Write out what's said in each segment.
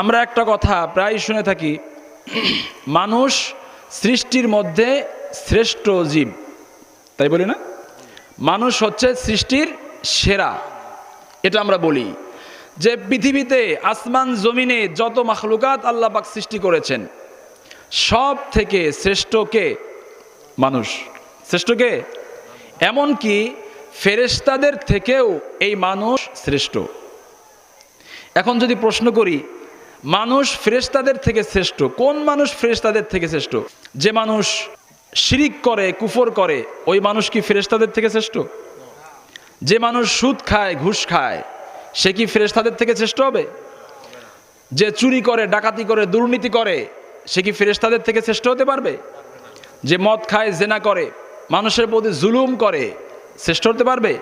আমরা একটা কথা প্রায় শুনে থাকি, মানুষ সৃষ্টির মধ্যে শ্রেষ্ঠ জীব। তাই বলি না? মানুষ হচ্ছে সৃষ্টির সেরা। এটা আমরা বলি যে পৃথিবীতে আসমান জমিনে যত মাখলুকাত পাক সৃষ্টি করেছেন, সব থেকে শ্রেষ্ঠ কে? মানুষ। শ্রেষ্ঠ কে? এমনকি ফেরেশতাদের থেকেও এই মানুষ শ্রেষ্ঠ। এখন যদি প্রশ্ন করি মানুষ ফেরেশতাদের থেকে শ্রেষ্ঠ। কোন মানুষ ফেরেশতাদের থেকে শ্রেষ্ঠ? যে মানুষ শিরিক করে, কুফর করে, ওই মানুষ কি ফেরেশতাদের থেকে শ্রেষ্ঠ? যে মানুষ সুদ খায়, ঘুষ খায়, সে কি ফেরেশতাদের থেকে শ্রেষ্ঠ হবে? যে চুরি করে, ডাকাতি করে, দুর্নীতি করে, সে কি ফেরেশতাদের থেকে শ্রেষ্ঠ হতে পারবে? যে মদ খায়, জেনা করে, মানুষের প্রতি জুলুম করে, শ্রেষ্ঠ হতে পারবে?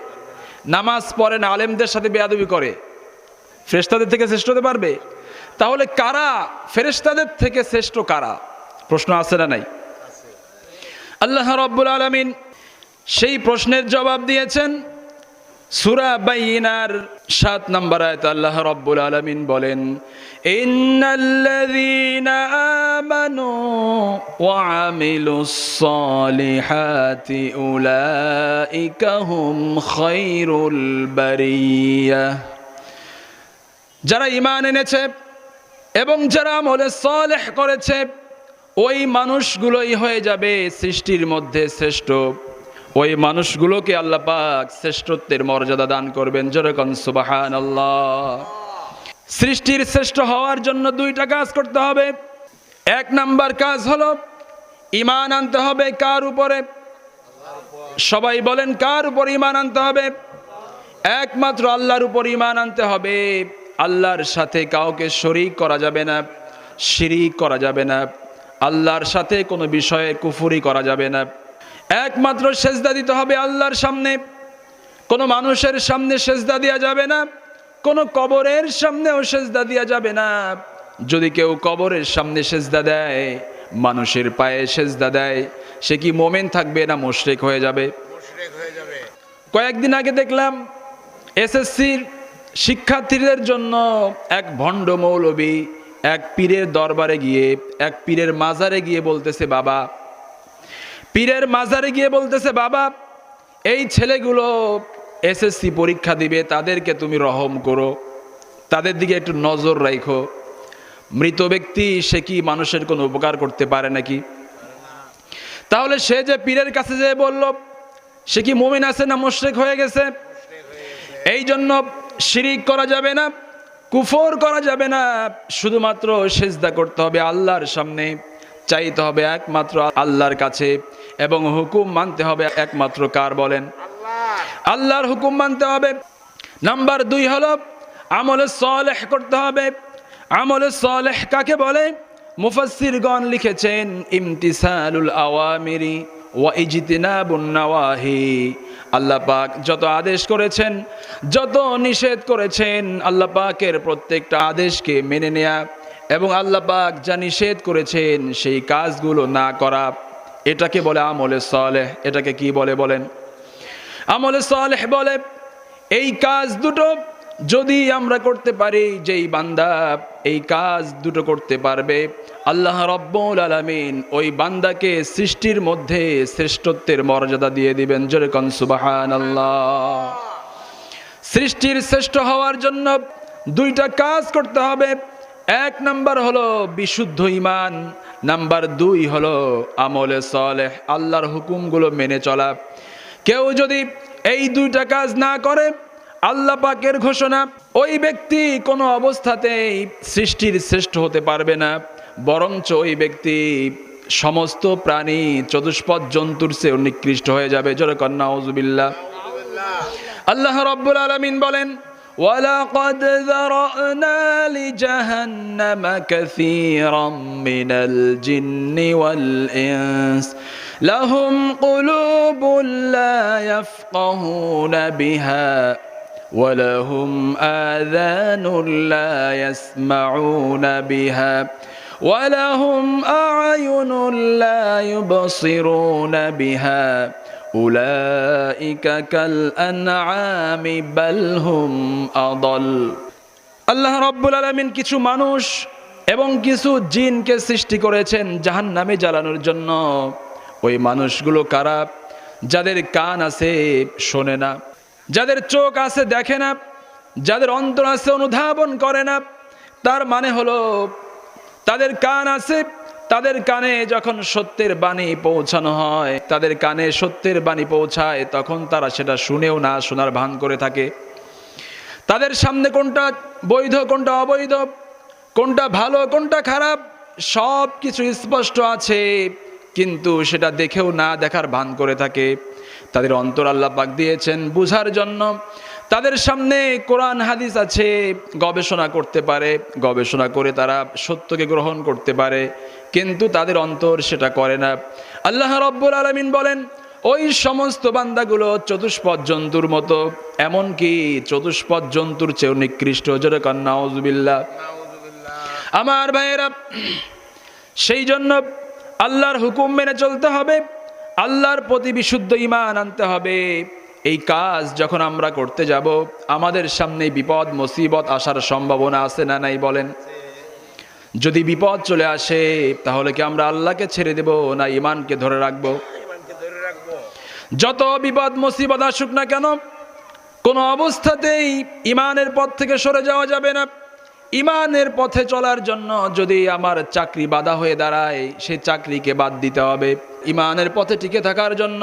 নামাজ পড়ে না, আলেমদের সাথে বেয়াদবি করে, ফেরেশতাদের থেকে শ্রেষ্ঠ হতে পারবে? তাহলে কারা ফেরেশতাদের থেকে শ্রেষ্ঠ কারা? প্রশ্ন আছে না নাই? আল্লাহ রব্বুল আলমিন সেই প্রশ্নের জবাব দিয়েছেন, সুরা বাইনার সাত নম্বর আয়ত আল্লাহ রব্বুল আলমিন বলেন, ইন্নাল্লাযীনা আমানু ওয়া আমিলুস সালিহাতি উলাইকা হুম খায়রুল বারিয়াহ যারা ঈমান এনেছে এবং যারা আমলে সালেহ করেছে, ওই মানুষগুলোই হয়ে যাবে সৃষ্টির মধ্যে শ্রেষ্ঠ। ওই মানুষগুলোকে আল্লাহ পাক শ্রেষ্ঠত্বের মর্যাদা দান করবেন। যেরকম সুবাহান আল্লাহ সৃষ্টির শ্রেষ্ঠ হওয়ার জন্য দুইটা কাজ করতে হবে। এক নাম্বার কাজ হলো ইমান আনতে হবে কার উপরে? সবাই বলেন, কার উপর ইমান আনতে হবে? একমাত্র আল্লাহর উপর ইমান আনতে হবে। আল্লাহর সাথে কাউকে শরিক করা যাবে না শিরিক করা যাবে না আল্লাহর সাথে কোনো বিষয়ে কুফুরি করা যাবে না। একমাত্র সেজদা দিতে হবে আল্লাহর সামনে। কোনো মানুষের সামনে সেজদা দেওয়া যাবে না কোনো কবরের সামনেও সেজদা দেওয়া যাবে না। যদি কেউ কবরের সামনে সেজদা দেয় মানুষের পায়ে সেজদা দেয় সে কি মোমেন থাকবে না মোশরেক হয়ে যাবে? মুশরিক হয়ে যাবে। কয়েকদিন আগে দেখলাম এসএসসির শিক্ষার্থীদের জন্য এক ভণ্ড মৌলবী এক পীরের দরবারে গিয়ে এক পীরের মাজারে গিয়ে বলতেছে বাবা। পীরের মাজারে গিয়ে বলতেছে বাবা এই ছেলেগুলো এসএসসি পরীক্ষা দিবে তাদেরকে তুমি রহম করো। তাদের দিকে একটু নজর রাখো মৃত ব্যক্তি সে কি মানুষের কোনো উপকার করতে পারে নাকি? তাহলে সে যে পীরের কাছে যে বলল সে কি মুমিন আছে না মুশরিক হয়ে গেছে? এই জন্য শিরিক করা যাবে না, কুফর করা যাবে না, শুধুমাত্র সেজদা করতে হবে আল্লাহর সামনে, চাইতে হবে একমাত্র আল্লাহর কাছে এবং হুকুম মানতে হবে একমাত্র কার বলেন? আল্লাহর হুকুম মানতে হবে। নাম্বার দুই হল, আমলে সলেহ করতে হবে। আমলে সলেহ কাকে বলে? মুফাসসিরগণ লিখেছেন, ইমতিসালুল আওয়ামিরি ওয়া ইজতিনাবুন নাওয়াহি। আল্লাহ পাক যত আদেশ করেছেন, যত নিষেধ করেছেন, আল্লাহ পাকের প্রত্যেকটা আদেশকে মেনে নেয়া এবং আল্লাহ পাক যা নিষেধ করেছেন, সেই কাজগুলো না করা, এটাকে বলে আমলে সলেহ। এটাকে কি বলে বলেন? আমলে সালেহ বলে, এই কাজ দুটো যদি আমরা করতে পারি, যেই বান্দা এই কাজ দুটো করতে পারবে, আল্লাহ রব্বুল আলামিন ওই বান্দাকে সৃষ্টির মধ্যে শ্রেষ্ঠত্বের মর্যাদা দিয়ে দিবেন। যেরকম সুবাহান আল্লাহ সৃষ্টির শ্রেষ্ঠ হওয়ার জন্য দুইটা কাজ করতে হবে। এক নাম্বার হলো বিশুদ্ধ ইমান নাম্বার দুই হলো আমলে সলেহ, আল্লাহর হুকুমগুলো মেনে চলা। কেউ যদি এই দুইটা কাজ না করে আল্লাহ পাকের ঘোষণা ওই ব্যক্তি কোনো অবস্থাতেই সৃষ্টির শ্রেষ্ঠ হতে পারবে না বরঞ্চ ওই ব্যক্তি সমস্ত প্রাণী চতুষ্পদ জন্তুর চেয়েও নিকৃষ্ট হয়ে যাবে যেরকম নাউজুবিল্লাহ আল্লাহ রব্বুল আলমিন বলেন ولقد ذرأنا لجهنم كثيرا من الجن والإنس لهم قلوب لا يفقهون بها ولهم آذان لا يسمعون بها ولهم أعين لا يبصرون بها أولئك كالأنعام بل هم أضل আল্লাহ রব্বুল আলমিন কিছু মানুষ এবং কিছু জিনকে সৃষ্টি করেছেন জাহান নামে জ্বালানোর জন্য ওই মানুষগুলো কারা যাদের কান আছে শোনে না যাদের চোখ আছে দেখে না, যাদের অন্তর আছে অনুধাবন করে না, তার মানে হলো তাদের কান আছে, তাদের কানে যখন সত্যের বাণী পৌঁছানো হয়, তাদের কানে সত্যের বাণী পৌঁছায়, তখন তারা সেটা শুনেও না, শোনার ভান করে থাকে। তাদের সামনে কোনটা বৈধ, কোনটা অবৈধ, কোনটা ভালো, কোনটা খারাপ সব কিছু স্পষ্ট আছে, কিন্তু সেটা দেখেও না, দেখার ভান করে থাকে। তাদের অন্তর আল্লাহ পাক দিয়েছেন বুঝার জন্য। তাদের সামনে কোরআন, হাদিস আছে, গবেষণা করতে পারে, গবেষণা করে তারা সত্যকে গ্রহণ করতে পারে, কিন্তু তাদের অন্তর সেটা করে না। আল্লাহ রব্বুল আলমিন বলেন, ওই সমস্ত বান্দাগুলো চতুষ্পদ জন্তুর মতো, এমনকি চতুষ্পদ জন্তুর চেয়েও নিকৃষ্ট। জোরে কন্যা ওজুবিল্লা আমার ভাইয়েরা, সেই জন্য আল্লাহর হুকুম মেনে চলতে হবে। আল্লাহর প্রতি বিশুদ্ধ ইমান আনতে হবে। এই কাজ যখন আমরা করতে যাব, আমাদের সামনে বিপদ, মুসিবত আসার সম্ভাবনা আছে না নাই বলেন? যদি বিপদ চলে আসে, তাহলে কি আমরা আল্লাহকে ছেড়ে দেব না ইমানকে ধরে রাখব? যত বিপদ, মুসিবত আসুক না কেন, কোনো অবস্থাতেই ইমানের পথ থেকে সরে যাওয়া যাবে না। ইমানের পথে চলার জন্য যদি আমার চাকরি বাধা হয়ে দাঁড়ায়, সে চাকরিকে বাদ দিতে হবে। ইমানের পথে টিকে থাকার জন্য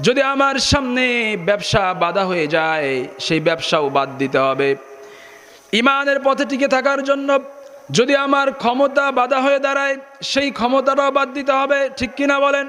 যদি আমার সামনে ব্যবসা বাধা হয়ে যায়, সেই ব্যবসাও বাদ দিতে হবে। ইমানের পথে টিকে থাকার জন্য যদি আমার ক্ষমতা বাধা হয়ে দাঁড়ায়, সেই ক্ষমতাটাও বাদ দিতে হবে। ঠিক কিনা বলেন?